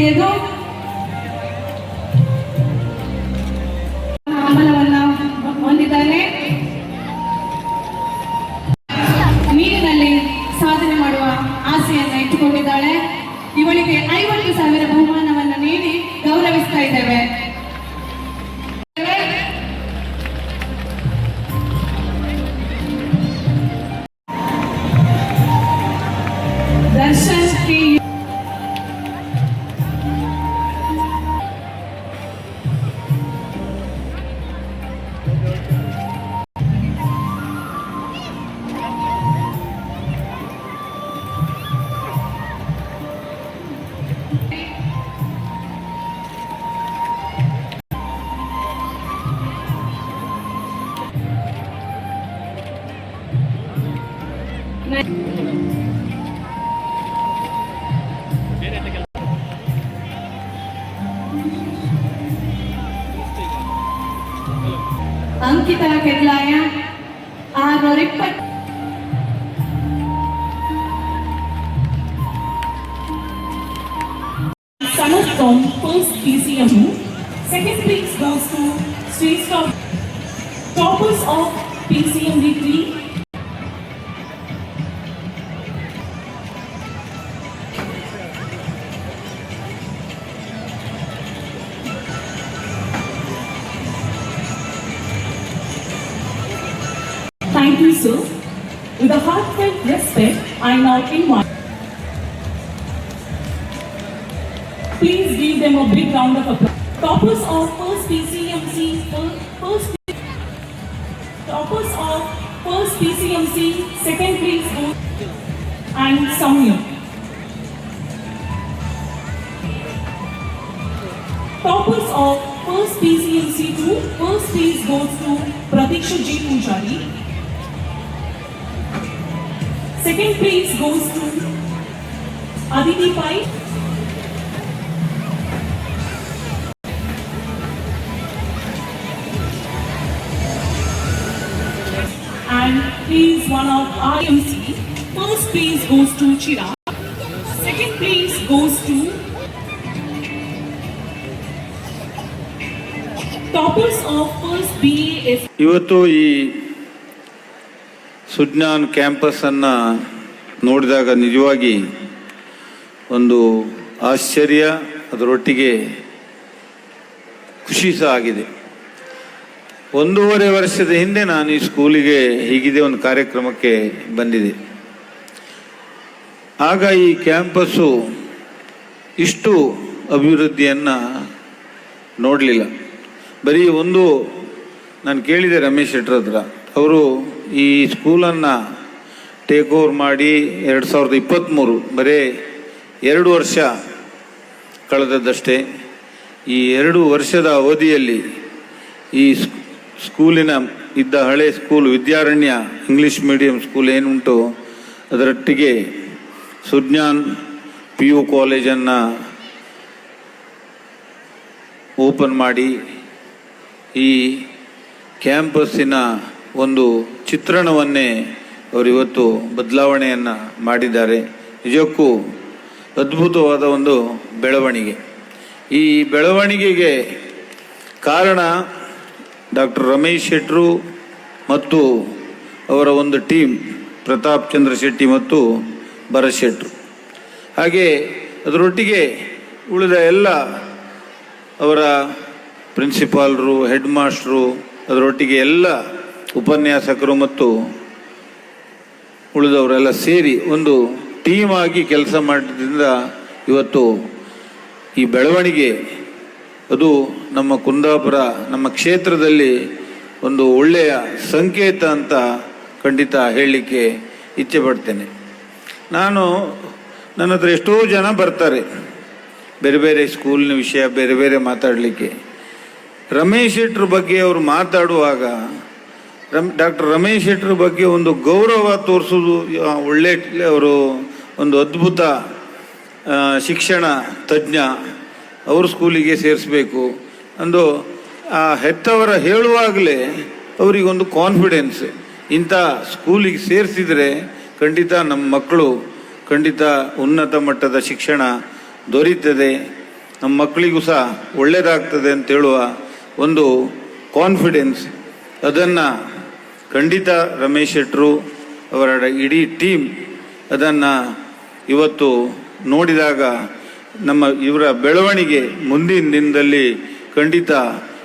brinquedo Sanat from first PCMU. Second place goes to Sri Stop. Toppers of PCMD 3. Thank you, sir. With a heartfelt respect, I now invite. Please give them a big round of applause. Toppers of first PCMC, fir- first toppers of first PCMC, second place goes and Samya. Toppers of first PCMC First place goes to Pratiksha G. Pujari. Second place goes to Aditi Pai. One of IMC. First place goes to Chira. Second place goes to toppers of first BAS. ಇವತ್ತು ಈ ಸುಜ್ಞಾನ್ ಕ್ಯಾಂಪಸನ್ನು ನೋಡಿದಾಗ ನಿಜವಾಗಿ ಒಂದು ಆಶ್ಚರ್ಯ ಅದರೊಟ್ಟಿಗೆ ಖುಷಿ ಸಹ ಆಗಿದೆ ಒಂದೂವರೆ ವರ್ಷದ ಹಿಂದೆ ನಾನು ಈ ಸ್ಕೂಲಿಗೆ ಹೀಗಿದೆ ಒಂದು ಕಾರ್ಯಕ್ರಮಕ್ಕೆ ಬಂದಿದೆ. ಆಗ ಈ ಕ್ಯಾಂಪಸ್ಸು ಇಷ್ಟು ಅಭಿವೃದ್ಧಿಯನ್ನು ನೋಡಲಿಲ್ಲ. ಬರೀ ಒಂದು ನಾನು ಕೇಳಿದೆ ರಮೇಶ್ ಶೆಟ್ಟರ್ ಹತ್ರ. ಅವರು ಈ ಸ್ಕೂಲನ್ನು ಟೇಕ್ ಓವರ್ ಮಾಡಿ ಎರಡು ಸಾವಿರದ ಇಪ್ಪತ್ತ್ಮೂರು ಬರೀ ಎರಡು ವರ್ಷ ಕಳೆದದ್ದಷ್ಟೇ. ಈ ಎರಡು ವರ್ಷದ ಅವಧಿಯಲ್ಲಿ ಈ ಸ್ಕೂಲಿನ ಇದ್ದ ಹಳೆ school Vidyaranya English medium school ಏನುಂಟು, ಅದರೊಟ್ಟಿಗೆ ಸುಜ್ಞಾನ್ ಪಿ ಯು ಕಾಲೇಜನ್ನು ಓಪನ್ ಮಾಡಿ, ಈ ಕ್ಯಾಂಪಸ್ಸಿನ ಒಂದು ಚಿತ್ರಣವನ್ನೇ ಅವರು ಇವತ್ತು ಬದಲಾವಣೆಯನ್ನು ಮಾಡಿದ್ದಾರೆ. ನಿಜಕ್ಕೂ ಅದ್ಭುತವಾದ ಒಂದು ಬೆಳವಣಿಗೆ. ಈ ಬೆಳವಣಿಗೆಗೆ ಕಾರಣ ಡಾಕ್ಟರ್ ರಮೇಶ್ ಶೆಟ್ರು ಮತ್ತು ಅವರ ಒಂದು ಟೀಮ್, ಪ್ರತಾಪ್ ಚಂದ್ರ ಶೆಟ್ಟಿ ಮತ್ತು ಭರತ್ ಶೆಟ್ರು. ಹಾಗೆ ಅದರೊಟ್ಟಿಗೆ ಉಳಿದ ಎಲ್ಲ ಅವರ ಪ್ರಿನ್ಸಿಪಾಲ್ರು, ಹೆಡ್ ಮಾಸ್ಟ್ರು, ಅದರೊಟ್ಟಿಗೆ ಎಲ್ಲ ಉಪನ್ಯಾಸಕರು ಮತ್ತು ಉಳಿದವರೆಲ್ಲ ಸೇರಿ ಒಂದು ಟೀಮ್ ಆಗಿ ಕೆಲಸ ಮಾಡಿದ್ರಿಂದ ಇವತ್ತು ಈ ಬೆಳವಣಿಗೆ ಅದು ನಮ್ಮ ಕುಂದಾಪುರ, ನಮ್ಮ ಕ್ಷೇತ್ರದಲ್ಲಿ ಒಂದು ಒಳ್ಳೆಯ ಸಂಕೇತ ಅಂತ ಖಂಡಿತ ಹೇಳಲಿಕ್ಕೆ ಇಚ್ಛೆ ಪಡ್ತೇನೆ. ನಾನು, ನನ್ನ ಹತ್ರ ಎಷ್ಟೋ ಜನ ಬರ್ತಾರೆ. ಬೇರೆ ಬೇರೆ ಸ್ಕೂಲಿನ ವಿಷಯ, ಬೇರೆ ಬೇರೆ ಮಾತಾಡಲಿಕ್ಕೆ. ರಮೇಶ್ ಶೆಟ್ರ ಬಗ್ಗೆ ಅವರು ಮಾತಾಡುವಾಗ, ರಮ್, ಡಾಕ್ಟರ್ ರಮೇಶ್ ಶೆಟ್ರ ಬಗ್ಗೆ ಒಂದು ಗೌರವ ತೋರಿಸೋದು ಒಳ್ಳೆ, ಅವರು ಒಂದು ಅದ್ಭುತ ಶಿಕ್ಷಣ ತಜ್ಞ, ಅವ್ರ ಸ್ಕೂಲಿಗೆ ಸೇರಿಸ್ಬೇಕು. ಅಂದು ಆ ಹೆತ್ತವರ ಹೇಳುವಾಗಲೇ ಅವರಿಗೊಂದು ಕಾನ್ಫಿಡೆನ್ಸ್ ಇಂಥ ಸ್ಕೂಲಿಗೆ ಸೇರಿಸಿದರೆ ಖಂಡಿತ ನಮ್ಮ ಮಕ್ಕಳು ಖಂಡಿತ ಉನ್ನತ ಮಟ್ಟದ ಶಿಕ್ಷಣ ದೊರೀತದೆ. ನಮ್ಮ ಮಕ್ಕಳಿಗೂ ಸಹ ಒಳ್ಳೆಯದಾಗ್ತದೆ ಅಂತ ಹೇಳುವ ಒಂದು ಕಾನ್ಫಿಡೆನ್ಸ್ ಅದನ್ನು ಖಂಡಿತ ರಮೇಶ್ ಶೆಟ್ಟರು ಅವರ ಇಡೀ ಟೀಮ್ ಅದನ್ನು ಇವತ್ತು ನೋಡಿದಾಗ ನಮ್ಮ ಇವರ ಬೆಳವಣಿಗೆ ಮುಂದಿನ ದಿನದಲ್ಲಿ ಖಂಡಿತ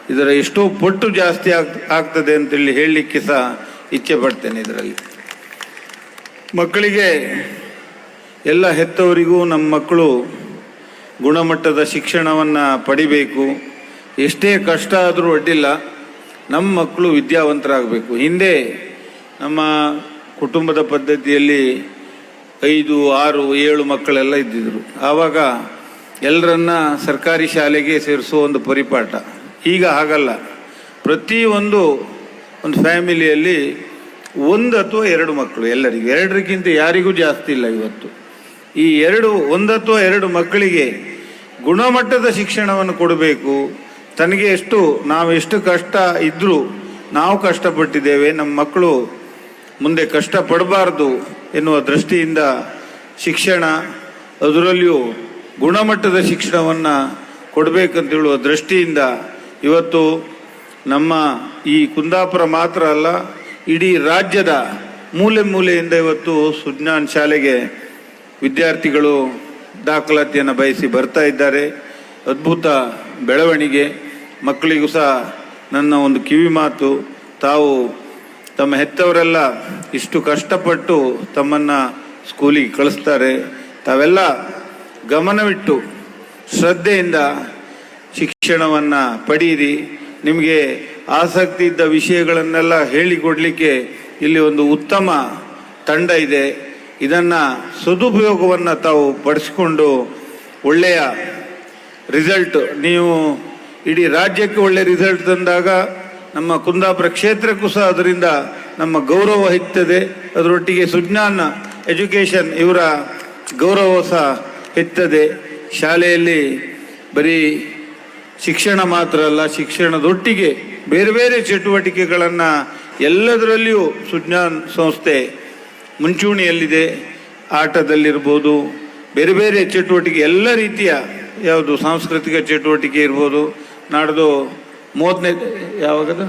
ಇದರ ಎಷ್ಟೋ ಪಟ್ಟು ಜಾಸ್ತಿ ಆಗ್, ಆಗ್ತದೆ ಅಂತೇಳಿ ಹೇಳಲಿಕ್ಕೆ ಸಹ ಇಚ್ಛೆ ಪಡ್ತೇನೆ ಇದರಲ್ಲಿ. ಮಕ್ಕಳಿಗೆ ಎಲ್ಲ ಹೆತ್ತವರಿಗೂ ನಮ್ಮ ಮಕ್ಕಳು ಗುಣಮಟ್ಟದ ಶಿಕ್ಷಣವನ್ನು ಪಡಿಬೇಕು. ಎಷ್ಟೇ ಕಷ್ಟ ಆದರೂ ಅಡ್ಡಿಲ್ಲ. ನಮ್ಮ ಮಕ್ಕಳು ವಿದ್ಯಾವಂತರಾಗಬೇಕು. ಹಿಂದೆ ನಮ್ಮ ಕುಟುಂಬದ ಪದ್ಧತಿಯಲ್ಲಿ ಐದು, ಆರು, ಏಳು ಮಕ್ಕಳೆಲ್ಲ ಇದ್ದಿದ್ರು. ಆವಾಗ ಎಲ್ಲರನ್ನ ಸರ್ಕಾರಿ ಶಾಲೆಗೆ ಸೇರಿಸೋ ಒಂದು ಪರಿಪಾಠ. ಈಗ ಹಾಗಲ್ಲ. ಪ್ರತಿಯೊಂದು ಒಂದು ಫ್ಯಾಮಿಲಿಯಲ್ಲಿ ಒಂದು ಅಥವಾ ಎರಡು ಮಕ್ಕಳು, ಎಲ್ಲರಿಗೂ. ಎರಡರಿಗಿಂತ ಯಾರಿಗೂ ಜಾಸ್ತಿ ಇಲ್ಲ ಇವತ್ತು. ಈ ಎರಡು, ಒಂದು ಅಥವಾ ಎರಡು ಮಕ್ಕಳಿಗೆ ಗುಣಮಟ್ಟದ ಶಿಕ್ಷಣವನ್ನು ಕೊಡಬೇಕು. ತನಗೆ ಎಷ್ಟು, ನಾವು ಎಷ್ಟು ಕಷ್ಟ ಇದ್ದರೂ ನಾವು ಕಷ್ಟಪಟ್ಟಿದ್ದೇವೆ. ನಮ್ಮ ಮಕ್ಕಳು ಮುಂದೆ ಕಷ್ಟಪಡಬಾರ್ದು ಎನ್ನುವ ದೃಷ್ಟಿಯಿಂದ ಶಿಕ್ಷಣ, ಅದರಲ್ಲಿಯೂ ಗುಣಮಟ್ಟದ ಶಿಕ್ಷಣವನ್ನು ಕೊಡಬೇಕಂತ ಹೇಳುವ ದೃಷ್ಟಿಯಿಂದ ಇವತ್ತು ನಮ್ಮ ಈ ಕುಂದಾಪುರ ಮಾತ್ರ ಅಲ್ಲ, ಇಡೀ ರಾಜ್ಯದ ಮೂಲೆ ಮೂಲೆಯಿಂದ ಇವತ್ತು ಸುಜ್ಞಾನ್ ಶಾಲೆಗೆ ವಿದ್ಯಾರ್ಥಿಗಳು ದಾಖಲಾತಿಯನ್ನು ಬಯಸಿ ಬರ್ತಾ ಇದ್ದಾರೆ. ಅದ್ಭುತ ಬೆಳವಣಿಗೆ. ಮಕ್ಕಳಿಗೂ ಸಹ ನನ್ನ ಒಂದು ಕಿವಿ ಮಾತು. ತಾವು ತಮ್ಮ ಹೆತ್ತವರೆಲ್ಲ ಇಷ್ಟು ಕಷ್ಟಪಟ್ಟು ತಮ್ಮನ್ನು ಸ್ಕೂಲಿಗೆ ಕಳಿಸ್ತಾರೆ. ತಾವೆಲ್ಲ ಗಮನವಿಟ್ಟು ಶ್ರದ್ಧೆಯಿಂದ ಶಿಕ್ಷಣವನ್ನು ಪಡೀರಿ. ನಿಮಗೆ ಆಸಕ್ತಿ ಇದ್ದ ವಿಷಯಗಳನ್ನೆಲ್ಲ ಹೇಳಿಕೊಡಲಿಕ್ಕೆ ಇಲ್ಲಿ ಒಂದು ಉತ್ತಮ ತಂಡ ಇದೆ. ಇದನ್ನು ಸದುಪಯೋಗವನ್ನು ತಾವು ಪಡಿಸಿಕೊಂಡು ಒಳ್ಳೆಯ ರಿಸಲ್ಟ್, ನೀವು ಇಡೀ ರಾಜ್ಯಕ್ಕೆ ಒಳ್ಳೆಯ ರಿಸಲ್ಟ್ ತಂದಾಗ ನಮ್ಮ ಕುಂದಾಪುರ ಕ್ಷೇತ್ರಕ್ಕೂ ಸಹ ಅದರಿಂದ ನಮ್ಮ ಗೌರವ ಹೆಚ್ಚುತ್ತದೆ. ಅದರೊಟ್ಟಿಗೆ ಸುಜ್ಞಾನ ಎಜುಕೇಷನ್ ಇವರ ಗೌರವ ಸಹ ಹೆಚ್ಚುತ್ತದೆ ಶಾಲೆಯಲ್ಲಿ ಬರೀ ಶಿಕ್ಷಣ ಮಾತ್ರ ಅಲ್ಲ, ಶಿಕ್ಷಣದೊಟ್ಟಿಗೆ ಬೇರೆ ಬೇರೆ ಚಟುವಟಿಕೆಗಳನ್ನು ಎಲ್ಲದರಲ್ಲಿಯೂ ಸುಜ್ಞಾನ್ ಸಂಸ್ಥೆ ಮುಂಚೂಣಿಯಲ್ಲಿದೆ. ಆಟದಲ್ಲಿರ್ಬೋದು, ಬೇರೆ ಬೇರೆ ಚಟುವಟಿಕೆ, ಎಲ್ಲ ರೀತಿಯ ಯಾವುದು ಸಾಂಸ್ಕೃತಿಕ ಚಟುವಟಿಕೆ ಇರ್ಬೋದು. ನಾಡ್ದು ಮೂವತ್ತನೇ, ಯಾವಾಗದ?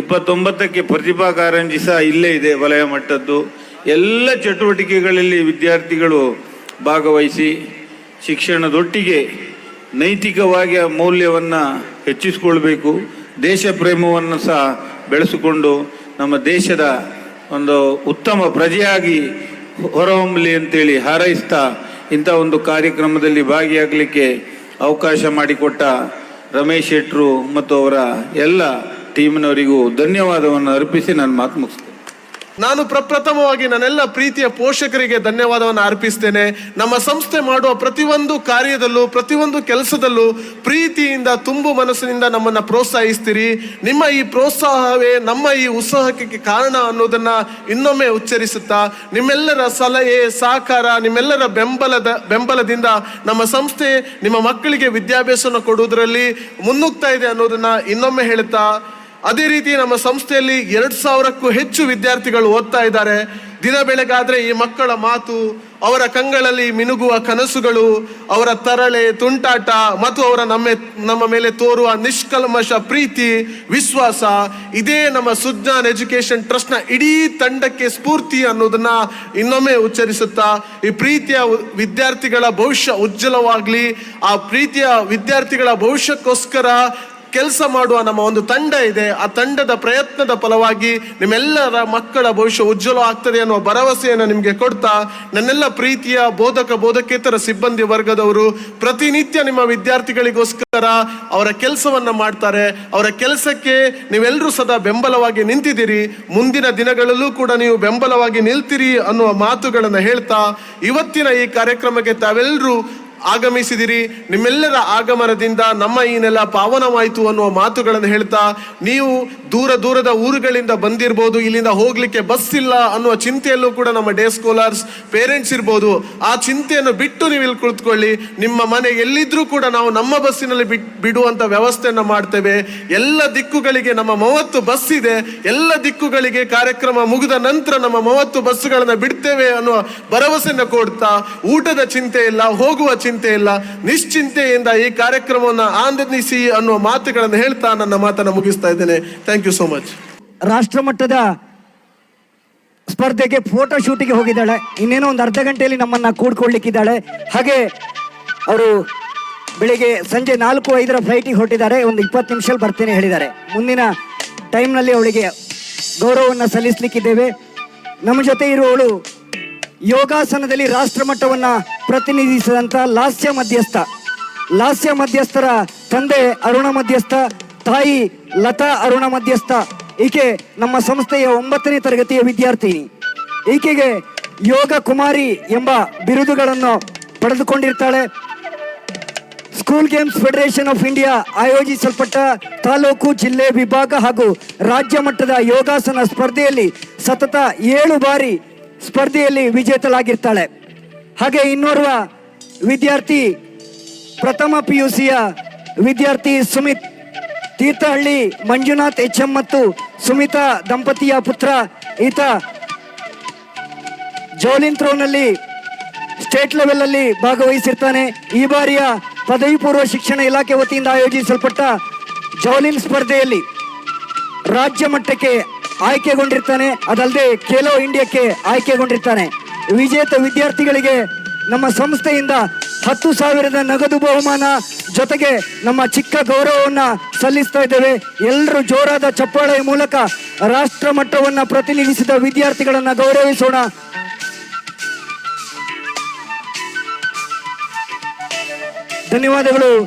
ಇಪ್ಪತ್ತೊಂಬತ್ತಕ್ಕೆ ಪ್ರತಿಭಾ ಕಾರಂಜಿ ಸಹ ಇಲ್ಲೇ ಇದೆ, ವಲಯ ಮಟ್ಟದ್ದು. ಎಲ್ಲ ಚಟುವಟಿಕೆಗಳಲ್ಲಿ ವಿದ್ಯಾರ್ಥಿಗಳು ಭಾಗವಹಿಸಿ ಶಿಕ್ಷಣದೊಟ್ಟಿಗೆ ನೈತಿಕವಾಗಿ ಆ ಮೌಲ್ಯವನ್ನು ಹೆಚ್ಚಿಸಿಕೊಳ್ಬೇಕು, ದೇಶ ಪ್ರೇಮವನ್ನು ಸಹ ಬೆಳೆಸಿಕೊಂಡು ನಮ್ಮ ದೇಶದ ಒಂದು ಉತ್ತಮ ಪ್ರಜೆಯಾಗಿ ಹೊರಹೊಮ್ಮಲಿ ಅಂತೇಳಿ ಹಾರೈಸ್ತಾ ಇಂಥ ಒಂದು ಕಾರ್ಯಕ್ರಮದಲ್ಲಿ ಭಾಗಿಯಾಗಲಿಕ್ಕೆ ಅವಕಾಶ ಮಾಡಿಕೊಟ್ಟ ರಮೇಶ್ ಶೆಟ್ರು ಮತ್ತು ಅವರ ಎಲ್ಲ ಟೀಮ್ನವರಿಗೂ ಧನ್ಯವಾದವನ್ನು ಅರ್ಪಿಸಿ ನಾನು ಮಾತು ಮುಗಿಸ್ತೇನೆ. ನಾನು ಪ್ರಪ್ರಥಮವಾಗಿ ನನ್ನೆಲ್ಲ ಪ್ರೀತಿಯ ಪೋಷಕರಿಗೆ ಧನ್ಯವಾದವನ್ನು ಅರ್ಪಿಸ್ತೇನೆ. ನಮ್ಮ ಸಂಸ್ಥೆ ಮಾಡುವ ಪ್ರತಿಯೊಂದು ಕಾರ್ಯದಲ್ಲೂ, ಪ್ರತಿಯೊಂದು ಕೆಲಸದಲ್ಲೂ ಪ್ರೀತಿಯಿಂದ, ತುಂಬು ಮನಸ್ಸಿನಿಂದ ನಮ್ಮನ್ನು ಪ್ರೋತ್ಸಾಹಿಸ್ತೀರಿ. ನಿಮ್ಮ ಈ ಪ್ರೋತ್ಸಾಹವೇ ನಮ್ಮ ಈ ಉತ್ಸಾಹಕ್ಕೆ ಕಾರಣ ಅನ್ನೋದನ್ನು ಇನ್ನೊಮ್ಮೆ ಉಚ್ಚರಿಸುತ್ತಾ, ನಿಮ್ಮೆಲ್ಲರ ಸಲಹೆ, ಸಹಕಾರ, ನಿಮ್ಮೆಲ್ಲರ ಬೆಂಬಲದ, ಬೆಂಬಲದಿಂದ ನಮ್ಮ ಸಂಸ್ಥೆ ನಿಮ್ಮ ಮಕ್ಕಳಿಗೆ ವಿದ್ಯಾಭ್ಯಾಸವನ್ನು ಕೊಡುವುದರಲ್ಲಿ ಮುನ್ನುಗ್ತಾ ಇದೆ ಅನ್ನೋದನ್ನು ಇನ್ನೊಮ್ಮೆ ಹೇಳುತ್ತಾ ಅದೇ ರೀತಿ ನಮ್ಮ ಸಂಸ್ಥೆಯಲ್ಲಿ ಎರಡು ಸಾವಿರಕ್ಕೂ ಹೆಚ್ಚು ವಿದ್ಯಾರ್ಥಿಗಳು ಓದ್ತಾ ಇದ್ದಾರೆ. ದಿನ ಬೆಳಗಾದರೆ ಈ ಮಕ್ಕಳ ಮಾತು, ಅವರ ಕಂಗಳಲ್ಲಿ ಮಿನುಗುವ ಕನಸುಗಳು, ಅವರ ತರಳೆ ತುಂಟಾಟ ಮತ್ತು ಅವರ ನಮ್ಮ ನಮ್ಮ ಮೇಲೆ ತೋರುವ ನಿಷ್ಕಲ್ಮಶ ಪ್ರೀತಿ, ವಿಶ್ವಾಸ, ಇದೇ ನಮ್ಮ ಸುಜ್ಞಾನ್ ಎಜುಕೇಶನ್ ಟ್ರಸ್ಟ್ನ ಇಡೀ ತಂಡಕ್ಕೆ ಸ್ಫೂರ್ತಿ ಅನ್ನೋದನ್ನ ಇನ್ನೊಮ್ಮೆ ಉಚ್ಚರಿಸುತ್ತಾ, ಈ ಪ್ರೀತಿಯ ವಿದ್ಯಾರ್ಥಿಗಳ ಭವಿಷ್ಯ ಉಜ್ವಲವಾಗಲಿ, ಆ ಪ್ರೀತಿಯ ವಿದ್ಯಾರ್ಥಿಗಳ ಭವಿಷ್ಯಕ್ಕೋಸ್ಕರ ಕೆಲಸ ಮಾಡುವ ನಮ್ಮ ಒಂದು ತಂಡ ಇದೆ. ಆ ತಂಡದ ಪ್ರಯತ್ನದ ಫಲವಾಗಿ ನಿಮ್ಮೆಲ್ಲರ ಮಕ್ಕಳ ಭವಿಷ್ಯ ಉಜ್ವಲ ಆಗ್ತದೆ ಅನ್ನುವ ಭರವಸೆಯನ್ನು ನಿಮಗೆ ಕೊಡ್ತಾ, ನನ್ನೆಲ್ಲ ಪ್ರೀತಿಯ ಬೋಧಕ ಬೋಧಕೇತರ ಸಿಬ್ಬಂದಿ ವರ್ಗದವರು ಪ್ರತಿನಿತ್ಯ ನಿಮ್ಮ ವಿದ್ಯಾರ್ಥಿಗಳಿಗೋಸ್ಕರ ಅವರ ಕೆಲಸವನ್ನು ಮಾಡ್ತಾರೆ. ಅವರ ಕೆಲಸಕ್ಕೆ ನೀವೆಲ್ಲರೂ ಸದಾ ಬೆಂಬಲವಾಗಿ ನಿಂತಿದ್ದೀರಿ. ಮುಂದಿನ ದಿನಗಳಲ್ಲೂ ಕೂಡ ನೀವು ಬೆಂಬಲವಾಗಿ ನಿಲ್ತೀರಿ ಅನ್ನುವ ಮಾತುಗಳನ್ನು ಹೇಳ್ತಾ, ಇವತ್ತಿನ ಈ ಕಾರ್ಯಕ್ರಮಕ್ಕೆ ತಾವೆಲ್ಲರೂ ಆಗಮಿಸಿದಿರಿ. ನಿಮ್ಮೆಲ್ಲರ ಆಗಮನದಿಂದ ನಮ್ಮ ಈ ನೆಲ ಪಾವನವಾಯಿತು ಅನ್ನುವ ಮಾತುಗಳನ್ನು ಹೇಳ್ತಾ, ನೀವು ದೂರ ದೂರದ ಊರುಗಳಿಂದ ಬಂದಿರ್ಬೋದು, ಇಲ್ಲಿಂದ ಹೋಗ್ಲಿಕ್ಕೆ ಬಸ್ ಇಲ್ಲ ಅನ್ನುವ ಚಿಂತೆಯಲ್ಲೂ ಕೂಡ ನಮ್ಮ ಡೇ ಸ್ಕಾಲರ್ಸ್ ಪೇರೆಂಟ್ಸ್ ಇರ್ಬೋದು. ಆ ಚಿಂತೆಯನ್ನು ಬಿಟ್ಟು ನೀವು ಇಲ್ಲಿ ಕುಳಿತುಕೊಳ್ಳಿ. ನಿಮ್ಮ ಮನೆ ಎಲ್ಲಿದ್ರೂ ಕೂಡ ನಾವು ನಮ್ಮ ಬಸ್ಸಿನಲ್ಲಿ ಬಿಟ್, ಬಿಡುವಂತ ವ್ಯವಸ್ಥೆಯನ್ನು ಮಾಡ್ತೇವೆ. ಎಲ್ಲ ದಿಕ್ಕುಗಳಿಗೆ ನಮ್ಮ ಮೂವತ್ತು ಬಸ್ ಇದೆ. ಎಲ್ಲ ದಿಕ್ಕುಗಳಿಗೆ ಕಾರ್ಯಕ್ರಮ ಮುಗಿದ ನಂತರ ನಮ್ಮ ಮೂವತ್ತು ಬಸ್ಸುಗಳನ್ನು ಬಿಡ್ತೇವೆ ಅನ್ನುವ ಭರವಸೆಯನ್ನು ಕೊಡ್ತಾ, ಊಟದ ಚಿಂತೆ ಇಲ್ಲ, ಹೋಗುವ ಇಲ್ಲ. ನಿಶ್ಚಿಂತೆಯಿಂದ ಈ ಕಾರ್ಯಕ್ರಮವನ್ನು ಆನಂದಿಸಿ ಅನ್ನುವ ಮಾತುಗಳನ್ನು ಹೇಳ್ತಾ ನನ್ನ ಮಾತನ್ನು ಮುಗಿಸ್ತಾ ಇದ್ದೇನೆ. ಥ್ಯಾಂಕ್ ಯು ಸೋ ಮಚ್ ರಾಷ್ಟ್ರ ಮಟ್ಟದ ಸ್ಪರ್ಧೆಗೆ ಫೋಟೋ ಶೂಟಿಗೆ ಹೋಗಿದ್ದಾಳೆ. ಇನ್ನೇನೋ ಒಂದು ಅರ್ಧ ಗಂಟೆಯಲ್ಲಿ ನಮ್ಮನ್ನ ಕೂಡ್ಕೊಳ್ಳಿಕ್ಕಿದ್ದಾಳೆ. ಹಾಗೆ ಅವರು ಬೆಳಿಗ್ಗೆ ಸಂಜೆ ನಾಲ್ಕು ಐದರ ಫ್ಲೈಟಿಗೆ ಹೊರಟಿದ್ದಾರೆ. ಒಂದು ಇಪ್ಪತ್ತು ನಿಮಿಷದಲ್ಲಿ ಬರ್ತೇನೆ ಹೇಳಿದ್ದಾರೆ. ಮುಂದಿನ ಟೈಮ್ನಲ್ಲಿ ಅವಳಿಗೆ ಗೌರವವನ್ನು ಸಲ್ಲಿಸಲಿಕ್ಕಿದ್ದೇವೆ. ನಮ್ಮ ಜೊತೆ ಇರುವವಳು ಯೋಗಾಸನದಲ್ಲಿ ರಾಷ್ಟ್ರ ಮಟ್ಟವನ್ನು ಪ್ರತಿನಿಧಿಸಿದಂಥ ಲಾಸ್ಯ ಮಧ್ಯಸ್ಥ, ಲಾಸ್ಯ ಮಧ್ಯಸ್ಥರ ತಂದೆ ಅರುಣ ಮಧ್ಯಸ್ಥ, ತಾಯಿ ಲತಾ ಅರುಣ ಮಧ್ಯಸ್ಥ, ಈಕೆ ನಮ್ಮ ಸಂಸ್ಥೆಯ ಒಂಬತ್ತನೇ ತರಗತಿಯ ವಿದ್ಯಾರ್ಥಿನಿ. ಈಕೆಗೆ ಯೋಗ ಕುಮಾರಿ ಎಂಬ ಬಿರುದುಗಳನ್ನು ಪಡೆದುಕೊಂಡಿರ್ತಾಳೆ. School games federation of India ಆಯೋಜಿಸಲ್ಪಟ್ಟ taluk, ಜಿಲ್ಲೆ, ವಿಭಾಗ ಹಾಗೂ ರಾಜ್ಯ ಮಟ್ಟದ ಯೋಗಾಸನ ಸ್ಪರ್ಧೆಯಲ್ಲಿ ಸತತ ಏಳು ಬಾರಿ ಸ್ಪರ್ಧೆಯಲ್ಲಿ ವಿಜೇತಳಾಗಿರ್ತಾಳೆ. ಹಾಗೆ ಇನ್ನೋರ್ವ ವಿದ್ಯಾರ್ಥಿ, ಪ್ರಥಮ ಪಿ ಯು ಸಿಯ ವಿದ್ಯಾರ್ಥಿ ಸುಮಿತ್, ತೀರ್ಥಹಳ್ಳಿ ಮಂಜುನಾಥ್ ಎಚ್ ಎಂ ಮತ್ತು ಸುಮಿತಾ ದಂಪತಿಯ ಪುತ್ರ ಈತ ಜೋಲಿನ್ ಥ್ರೋನಲ್ಲಿ ಸ್ಟೇಟ್ ಲೆವೆಲಲ್ಲಿ ಭಾಗವಹಿಸಿರ್ತಾನೆ. ಈ ಬಾರಿಯ ಪದವಿ ಪೂರ್ವ ಶಿಕ್ಷಣ ಇಲಾಖೆ ವತಿಯಿಂದ ಆಯೋಜಿಸಲ್ಪಟ್ಟ ಜೌಲಿನ್ ಸ್ಪರ್ಧೆಯಲ್ಲಿ ರಾಜ್ಯ ಮಟ್ಟಕ್ಕೆ ಆಯ್ಕೆಗೊಂಡಿರ್ತಾನೆ. ಅದಲ್ಲದೆ ಖೇಲೋ ಇಂಡಿಯಾಕ್ಕೆ ಆಯ್ಕೆಗೊಂಡಿರ್ತಾನೆ. ವಿಜೇತ ವಿದ್ಯಾರ್ಥಿಗಳಿಗೆ ನಮ್ಮ ಸಂಸ್ಥೆಯಿಂದ ಹತ್ತು ಸಾವಿರದ ನಗದು ಬಹುಮಾನ ಜೊತೆಗೆ ನಮ್ಮ ಚಿಕ್ಕ ಗೌರವವನ್ನು ಸಲ್ಲಿಸ್ತಾ ಇದ್ದೇವೆ. ಎಲ್ಲರೂ ಜೋರಾದ ಚಪ್ಪಾಳೆ ಮೂಲಕ ರಾಷ್ಟ್ರ ಮಟ್ಟವನ್ನ ಪ್ರತಿನಿಧಿಸಿದ ವಿದ್ಯಾರ್ಥಿಗಳನ್ನು ಗೌರವಿಸೋಣ. ಧನ್ಯವಾದಗಳು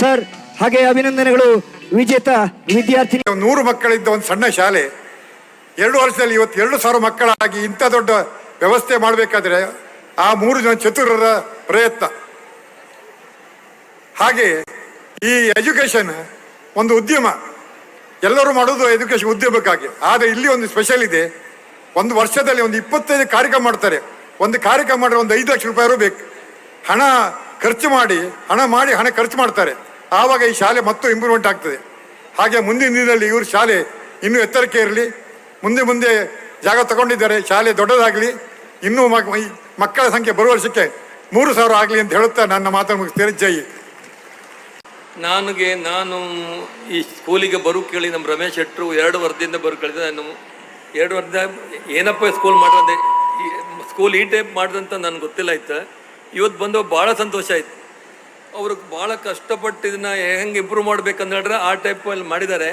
ಸರ್. ಹಾಗೆ ಅಭಿನಂದನೆಗಳು. ವಿಜೇತ ವಿದ್ಯಾರ್ಥಿ ನೂರು ಮಕ್ಕಳಿದ್ದ ಒಂದು ಸಣ್ಣ ಶಾಲೆ. ಎರಡು ವರ್ಷದಲ್ಲಿ ಇವತ್ತು ಎರಡು ಸಾವಿರ ಮಕ್ಕಳಾಗಿ ಇಂಥ ದೊಡ್ಡ ವ್ಯವಸ್ಥೆ ಮಾಡಬೇಕಾದ್ರೆ ಆ ಮೂರು ಜನ ಚತುರರ ಪ್ರಯತ್ನ. ಹಾಗೆ ಈ ಎಜುಕೇಶನ್ ಒಂದು ಉದ್ಯಮ. ಎಲ್ಲರೂ ಮಾಡೋದು ಎಜುಕೇಶನ್ ಉದ್ಯಮಕ್ಕಾಗಿ. ಆದರೆ ಇಲ್ಲಿ ಒಂದು ಸ್ಪೆಷಲ್ ಇದೆ. ಒಂದು ವರ್ಷದಲ್ಲಿ ಒಂದು ಇಪ್ಪತ್ತೈದು ಕಾರ್ಯಕ್ರಮ ಮಾಡ್ತಾರೆ. ಒಂದು ಕಾರ್ಯಕ್ರಮ ಮಾಡಿದ್ರೆ ಒಂದು ಐದು ಲಕ್ಷ ರೂಪಾಯಿ ಬೇಕು. ಹಣ ಖರ್ಚು ಮಾಡಿ, ಹಣ ಮಾಡಿ ಹಣ ಖರ್ಚು ಮಾಡ್ತಾರೆ. ಆವಾಗ ಈ ಶಾಲೆ ಮತ್ತು ಇಂಪ್ರೂವ್ಮೆಂಟ್ ಆಗ್ತದೆ. ಹಾಗೆ ಮುಂದಿನ ದಿನದಲ್ಲಿ ಇವರು ಶಾಲೆ ಇನ್ನೂ ಎತ್ತರಕ್ಕೆ ಇರಲಿ. ಮುಂದೆ ಮುಂದೆ ಜಾಗ ತಗೊಂಡಿದ್ದಾರೆ. ಶಾಲೆ ದೊಡ್ಡದಾಗಲಿ. ಇನ್ನೂ ಮಕ್ಕಳ ಸಂಖ್ಯೆ ಬರುವ ವರ್ಷಕ್ಕೆ ಮೂರು ಸಾವಿರ ಆಗಲಿ ಅಂತ ಹೇಳುತ್ತಾ ನನ್ನ ಮಾತನ್ನು ಮುಗಿಸ್ತೇನೆ. ಜೈ ನನಗೆ ನಾನು ಈ ಸ್ಕೂಲಿಗೆ ಬರು ಕೇಳಿ ನಮ್ಮ ರಮೇಶ್ ಶೆಟ್ಟರು ಎರಡು ವರ್ಷದಿಂದ ಬರು ಕೇಳಿದೆ. ನಾನು ಎರಡು ವರ್ಷದ ಏನಪ್ಪ ಸ್ಕೂಲ್ ಮಾಡಿದೆ? ಸ್ಕೂಲ್ ಈ ಟೈಪ್ ಮಾಡಿದಂತ ನನಗೆ ಗೊತ್ತಿಲ್ಲ ಆಯ್ತು? ಇವತ್ತು ಬಂದು ಭಾಳ ಸಂತೋಷ ಆಯ್ತು. ಅವರು ಭಾಳ ಕಷ್ಟಪಟ್ಟು ಇದನ್ನ ಹೆಂಗೆ ಇಂಪ್ರೂವ್ ಮಾಡ್ಬೇಕಂತ ಹೇಳಿದ್ರೆ ಆ ಟೈಪಲ್ಲಿ ಮಾಡಿದ್ದಾರೆ.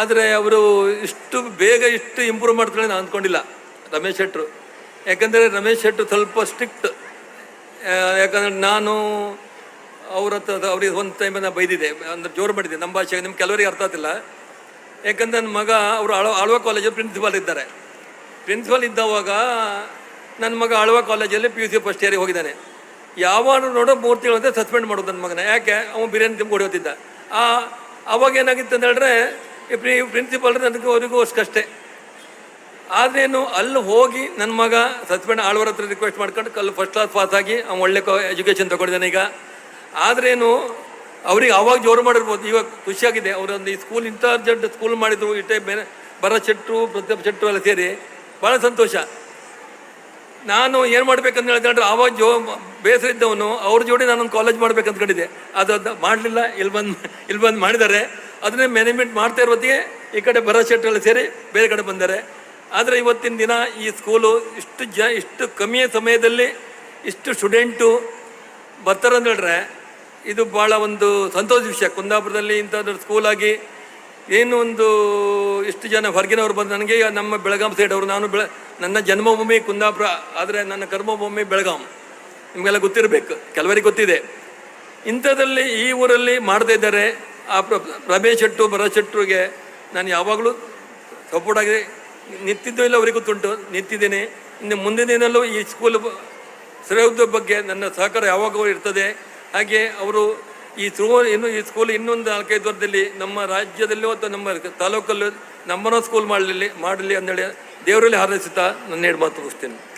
ಆದರೆ ಅವರು ಇಷ್ಟು ಬೇಗ ಇಷ್ಟು ಇಂಪ್ರೂವ್ ಮಾಡ್ತಾರೆ ನಾನು ಅಂದ್ಕೊಂಡಿಲ್ಲ ರಮೇಶ್ ಶೆಟ್ಟರು. ಯಾಕಂದರೆ ರಮೇಶ್ ಶೆಟ್ಟರು ಸ್ವಲ್ಪ ಸ್ಟ್ರಿಕ್ಟ್ ಯಾಕಂದರೆ ನಾನು ಅವ್ರ ಹತ್ರ ಅವ್ರಿಗೆ ಒಂದು ಟೈಮ್ ನಾನು ಬೈದಿದೆ ಅಂದ್ರೆ ಜೋರು ಮಾಡಿದ್ದೆ. ನಮ್ಮ ಭಾಷೆಗೆ ನಿಮ್ಗೆ ಕೆಲವರಿಗೆ ಅರ್ಥ ಆಗ್ತಿಲ್ಲ. ಯಾಕಂದ್ರೆ ನನ್ನ ಮಗ ಅವರು ಆಳ್ವ ಆಳ್ವ ಕಾಲೇಜು ಪ್ರಿನ್ಸಿಪಾಲ್ ಇದ್ದಾರೆ. ಪ್ರಿನ್ಸಿಪಾಲ್ ಇದ್ದವಾಗ ನನ್ನ ಮಗ ಆಳ್ವ ಕಾಲೇಜಲ್ಲಿ ಪಿ ಯು ಸಿ ಫಸ್ಟ್ ಇಯರಿಗೆ ಹೋಗಿದ್ದಾನೆ. ಯಾವಾಗ ನೋಡೋ ಮೂರು ತಿಂಗಳಂತೆ ಸಸ್ಪೆಂಡ್ ಮಾಡೋದು ನನ್ನ ಮಗನ. ಯಾಕೆ? ಅವನು ಬಿರಿಯಾನಿ ತಿಂಬ ಹೊಡೆಯೋತಿದ್ದ. ಆ, ಅವಾಗ ಏನಾಗಿತ್ತು ಅಂತ ಹೇಳಿದ್ರೆ, ಈ ಪ್ರಿ ಪ್ರಿನ್ಸಿಪಾಲ್ ನನಗೆ ಅವರಿಗೂ ಅಷ್ಟೇ ಆದ್ರೇನು, ಅಲ್ಲಿ ಹೋಗಿ ನನ್ನ ಮಗ ಸಸ್ಪೆಂಡ್ ಆಳ್ವರ ಹತ್ರ ರಿಕ್ವೆಸ್ಟ್ ಮಾಡ್ಕೊಂಡು ಕಲ್ಲು ಫಸ್ಟ್ ಕ್ಲಾಸ್ ಪಾಸ್ ಆಗಿ ಅವ್ನು ಒಳ್ಳೆ ಎಜುಕೇಷನ್ ತಗೊಂಡಿದ್ದಾನೆ ಈಗ. ಆದ್ರೇನು, ಅವ್ರಿಗೆ ಅವಾಗ ಜೋರು ಮಾಡಿರ್ಬೋದು. ಇವಾಗ ಖುಷಿಯಾಗಿದೆ. ಅವರೊಂದು ಈ ಸ್ಕೂಲ್ ಇಂಚಾರ್ಜ್ ಸ್ಕೂಲ್ ಮಾಡಿದ್ರು ಇಟ್ಟೆ ಬೇರೆ ಭರತ್ ಚೆಟ್ಟು ಪ್ರತಾಪ್ ಚೆಟ್ಟು ಎಲ್ಲ ಸೇರಿ ಭಾಳ ಸಂತೋಷ. ನಾನು ಏನು ಮಾಡ್ಬೇಕಂತ ಹೇಳಿದ್ರೆ ಆವಾಗ ಜೋ ಬೇಸರ ಇದ್ದವನು, ಅವ್ರ ಜೋಡಿ ನಾನೊಂದು ಕಾಲೇಜ್ ಮಾಡ್ಬೇಕಂತ ಕಂಡಿದ್ದೆ ಅದು ಮಾಡಲಿಲ್ಲ, ಇಲ್ಲಿ ಬಂದು ಇಲ್ಲಿ ಬಂದು ಮಾಡಿದ್ದಾರೆ. ಅದನ್ನೇ ಮ್ಯಾನೇಜ್ಮೆಂಟ್ ಮಾಡ್ತಾ ಇರೋತ್ತಿಗೆ ಈ ಕಡೆ ಬರೋ ಶೆಟ್ಟರಲ್ಲಿ ಸೇರಿ ಬೇರೆ ಕಡೆ ಬಂದ್ದಾರೆ ಆದರೆ ಇವತ್ತಿನ ದಿನ ಈ ಸ್ಕೂಲು ಇಷ್ಟು ಜ, ಇಷ್ಟು ಕಮ್ಮಿಯ ಸಮಯದಲ್ಲಿ ಇಷ್ಟು ಸ್ಟೂಡೆಂಟು ಬರ್ತಾರೆ ಹೇಳಿದ್ರೆ ಇದು ಭಾಳ ಒಂದು ಸಂತೋಷ ವಿಷಯ. ಕುಂದಾಪುರದಲ್ಲಿ ಇಂಥದ್ದು ಸ್ಕೂಲಾಗಿ ಏನು ಒಂದು ಇಷ್ಟು ಜನ ಹೊರಗಿನವ್ರು ಬಂದು ನನಗೆ ನಮ್ಮ ಬೆಳಗಾಂ ಸೈಡ್ ಅವರು, ನಾನು ಬೆಳ ನನ್ನ ಜನ್ಮಭೂಮಿ ಕುಂದಾಪುರ, ಆದರೆ ನನ್ನ ಕರ್ಮಭೂಮಿ ಬೆಳಗಾಂ. ನಿಮಗೆಲ್ಲ ಗೊತ್ತಿರಬೇಕು, ಕೆಲವರಿಗೆ ಗೊತ್ತಿದೆ. ಇಂಥದ್ರಲ್ಲಿ ಈ ಊರಲ್ಲಿ ಮಾಡ್ತಾ ಇದ್ದಾರೆ, ಆ ಪ್ರ, ರಮೇಶ್ ಶೆಟ್ಟು, ಭರತ್ ಶೆಟ್ಟರಿಗೆ ನಾನು ಯಾವಾಗಲೂ ಸಪೋರ್ಟ್ ಆಗಿ ನಿಂತಿದ್ದು ಇಲ್ಲ ಅವರಿಗೆ ಗೊತ್ತುಂಟು ನಿಂತಿದ್ದೀನಿ. ಇನ್ನು ಮುಂದಿನ ದಿನಲ್ಲೂ ಈ ಸ್ಕೂಲ್ ಶ್ರೇಯೋದ ಬಗ್ಗೆ ನನ್ನ ಸಹಕಾರ ಯಾವಾಗಲೂ ಇರ್ತದೆ. ಹಾಗೆ ಅವರು ಈ ಸ್ಕೂಲ್ ಇನ್ನು ಈ ಸ್ಕೂಲ್ ಇನ್ನೊಂದು ನಾಲ್ಕೈದು ವರ್ಷದಲ್ಲಿ ನಮ್ಮ ರಾಜ್ಯದಲ್ಲೂ ಅಥವಾ ನಮ್ಮ ತಾಲೂಕಲ್ಲೂ ನಮ್ಮನ್ನ ಸ್ಕೂಲ್ ಮಾಡಲಿ ಮಾಡಲಿ ಅಂದೇಳಿ ದೇವರಲ್ಲಿ ಹಾರೈಸುತ್ತಾ ನನ್ನ ಮಾತು ಮುಗಿಸ್ತೇನೆ.